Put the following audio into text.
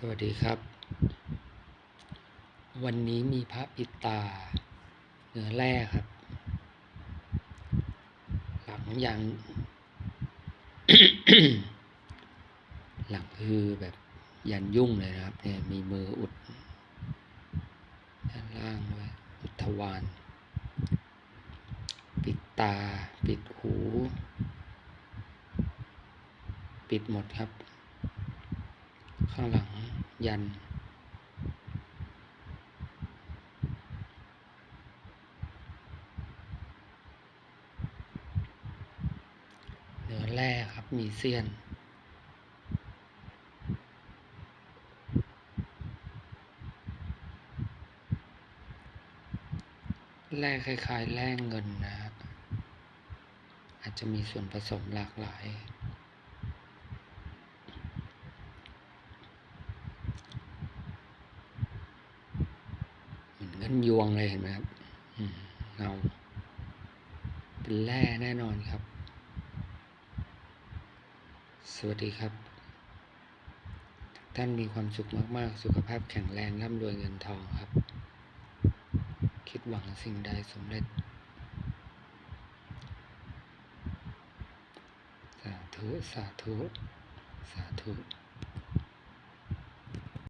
สวัสดีครับ วันนี้มีพระปิดตาเนื้อแร่ครับ หลังยัง หลังคือแบบยันยุ่งเลยนะครับเนี่ยมีมืออุดด้านล่างด้วยอุดทวารปิดตา ปิดหู ปิดหมดครับ ข้างหลังยันเนื้อแร่ครับ มีเสี้ยนแร่คล้ายๆแร่เงินนะครับ อาจจะมีส่วนผสมหลากหลาย เหมือนยวงเลยเห็นไหมครับเงาเป็นแร่แน่นอนครับ สวัสดีครับ ท่านมีความสุขมาก ๆ สุขภาพแข็งแรงร่ำรวยเงินทองครับ คิดหวังสิ่งใดสำเร็จสาธุ สาธุ สาธุ